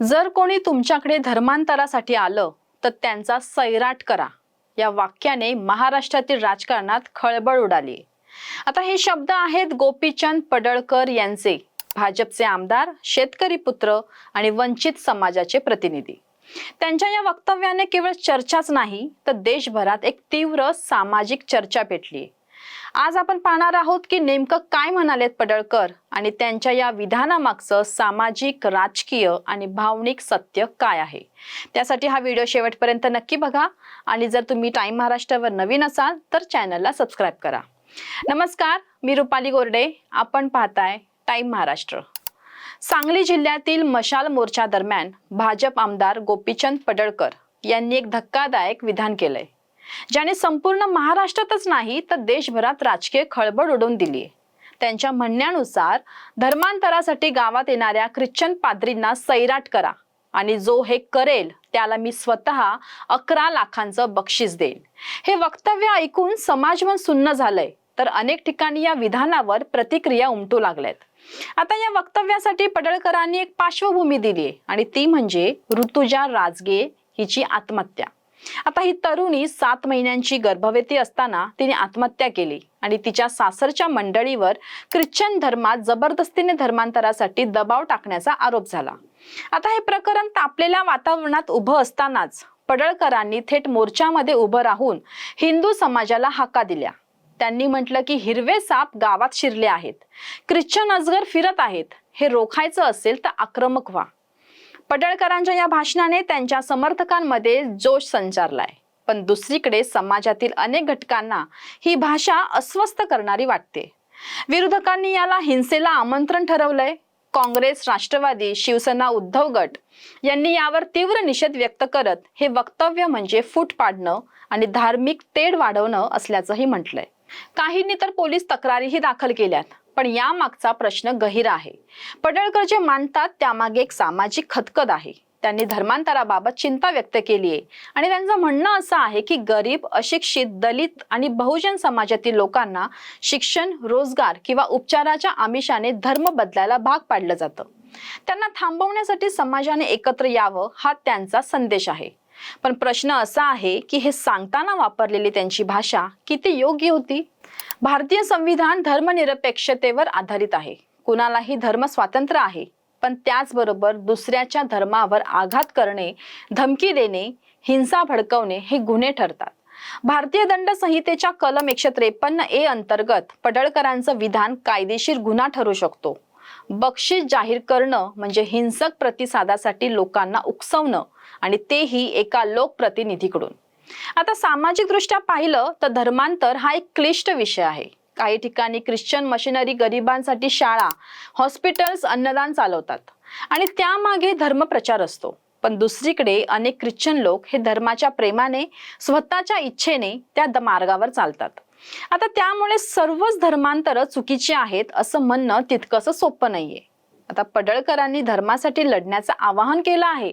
जर कोणी तुमच्याकडे धर्मांतरासाठी आलं तर त्यांचा सैराट करा. या वाक्याने महाराष्ट्रातील राजकारणात खळबळ उडाली. आता हे शब्द आहेत गोपीचंद पडळकर यांचे भाजपचे आमदार शेतकरी पुत्र आणि वंचित समाजाचे प्रतिनिधी. त्यांच्या या वक्तव्याने केवळ चर्चाच नाही तर देशभरात एक तीव्र सामाजिक चर्चा पेटली. आज आपण पाहणार आहोत की नेमकं काय म्हणालेत पडळकर आणि त्यांच्या या विधानामागचं सामाजिक राजकीय आणि भावनिक सत्य काय आहे? त्यासाठी हा व्हिडिओ शेवटपर्यंत नक्की बघा आणि जर तुम्ही टाइम महाराष्ट्रावर नवीन असाल तर चॅनलला सबस्क्राईब करा. नमस्कार मी रुपाली गोरडे. आपण पाहताय टाइम महाराष्ट्र. सांगली जिल्ह्यातील मशाल मोर्चा दरम्यान भाजप आमदार गोपीचंद पडळकर यांनी एक धक्कादायक विधान केलंय. ज्याने संपूर्ण महाराष्ट्रातच नाही तर देशभरात राजकीय खळबळ उडवून दिली त्यांच्या म्हणण्यानुसार धर्मांतरासाठी गावात येणाऱ्या ख्रिश्चन पाद्रींना सैराट करा आणि जो हे करेल त्याला मी स्वतः अकरा लाखांचं बक्षीस देईन. हे वक्तव्य ऐकून समाजमन सुन्न झालंय तर अनेक ठिकाणी या विधानावर प्रतिक्रिया उमटू लागल्यात. आता या वक्तव्यासाठी पडळकरांनी एक पार्श्वभूमी दिली आहे आणि ती म्हणजे ऋतुजा राजगे हिची आत्महत्या. आता ही तरुणी सात महिन्यांची गर्भवती असताना तिने आत्महत्या केली आणि तिच्या सासरच्या मंडळीवर ख्रिश्चन धर्मात जबरदस्तीने धर्मांतरासाठी दबाव टाकण्याचा आरोप झाला. आता हे प्रकरण तापलेल्या वातावरणात उभं असतानाच पडळकरांनी थेट मोर्चामध्ये उभं राहून हिंदू समाजाला हाका दिल्या. त्यांनी म्हटलं की हिरवे साप गावात शिरले आहेत. ख्रिश्चन अजगर फिरत आहेत. हे रोखायचं असेल तर आक्रमक व्हा. पडळकरांच्या या भाषणाने त्यांच्या समर्थकांमध्ये जोश संचारलाय. पण दुसरीकडे समाजातील अनेक घटकांना ही भाषा अस्वस्थ करणारी वाटते. विरोधकांनी याला हिंसेला आमंत्रण ठरवलंय. काँग्रेस राष्ट्रवादी शिवसेना उद्धव गट यांनी यावर तीव्र निषेध व्यक्त करत हे वक्तव्य म्हणजे फूट पाडणं आणि धार्मिक तेढ वाढवणं असल्याचंही म्हटलंय. काहींनी तर पोलीस तक्रारीही दाखल केल्यात. पण यामागचा प्रश्न गहिरा आहे. पडळकर जे मानतात त्यामागे एक सामाजिक खतखत आहे. त्यांनी धर्मांतराबाबत चिंता व्यक्त केली आहे आणि त्यांचं म्हणणं असं आहे की गरीब अशिक्षित दलित आणि बहुजन समाजातील लोकांना शिक्षण रोजगार किंवा उपचाराच्या आमिषाने धर्म बदलायला भाग पाडलं जातं. त्यांना थांबवण्यासाठी समाजाने एकत्र यावं हा त्यांचा संदेश आहे. पण प्रश्न असा आहे की हे सांगताना वापरलेली त्यांची भाषा किती योग्य होती? भारतीय संविधान धर्मनिरपेक्षतेवर आधारित आहे. कुणालाही धर्म स्वातंत्र्य आहे पण त्याचबरोबर दुसऱ्याच्या धर्मावर आघात करणे धमकी देणे हिंसा भडकवणे हे गुन्हे ठरतात. भारतीय दंड संहितेच्या कलम एकशे त्रेपन्न ए अंतर्गत पडळकरांचं विधान कायदेशीर गुन्हा ठरू शकतो. बक्षीस जाहीर करणं म्हणजे हिंसक प्रतिसादासाठी लोकांना उकसवणं आणि तेही एका लोकप्रतिनिधीकडून. आता सामाजिकदृष्ट्या पाहिलं तर धर्मांतर हा एक क्लिष्ट विषय आहे. काही ठिकाणी ख्रिश्चन मशिनरी गरिबांसाठी शाळा हॉस्पिटल्स अन्नदान चालवतात. आणि त्यामागे धर्मप्रचार असतो. पण दुसरीकडे अनेक ख्रिश्चन लोक हे धर्माच्या प्रेमाने स्वतःच्या इच्छेने त्या मार्गावर चालतात. आता त्यामुळे सर्वच धर्मांतर चुकीची आहेत असं म्हणणं तितकंसं सोपं नाहीये. आता पडळकरांनी धर्मासाठी लढण्याचं आवाहन केलं आहे.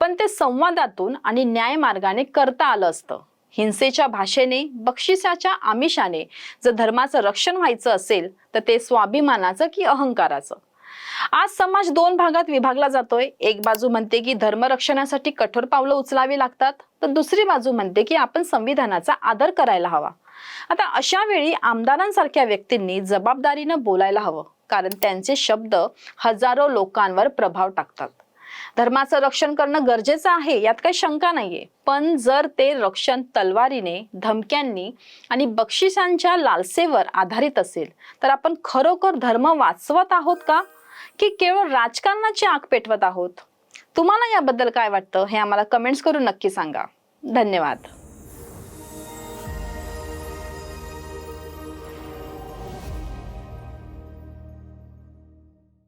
पण ते संवादातून आणि न्याय मार्गाने करता आलं असतं. हिंसेच्या भाषेने बक्षिसाच्या आमिषाने जर धर्माचं रक्षण व्हायचं असेल तर ते स्वाभिमानाचं की अहंकाराचं? आज समाज दोन भागात विभागला जातोय. एक बाजू म्हणते की धर्मरक्षणासाठी कठोर पावलं उचलावी लागतात तर दुसरी बाजू म्हणते की आपण संविधानाचा आदर करायला हवा. आता अशा वेळी आमदारांसारख्या व्यक्तींनी जबाबदारीनं बोलायला हवं. कारण त्यांचे शब्द हजारो लोकांवर प्रभाव टाकतात. धर्माचं रक्षण करणं गरजेचं आहे यात काही शंका नाहीये. पण जर ते रक्षण तलवारीने धमक्यांनी आणि बक्षिसांच्या लालसेवर आधारित असेल तर आपण खरोखर धर्म वाचवत आहोत का? की केवळ राजकारणाची आग पेटवत आहोत? तुम्हाला याबद्दल काय वाटतं हे आम्हाला कमेंट्स करून नक्की सांगा. धन्यवाद.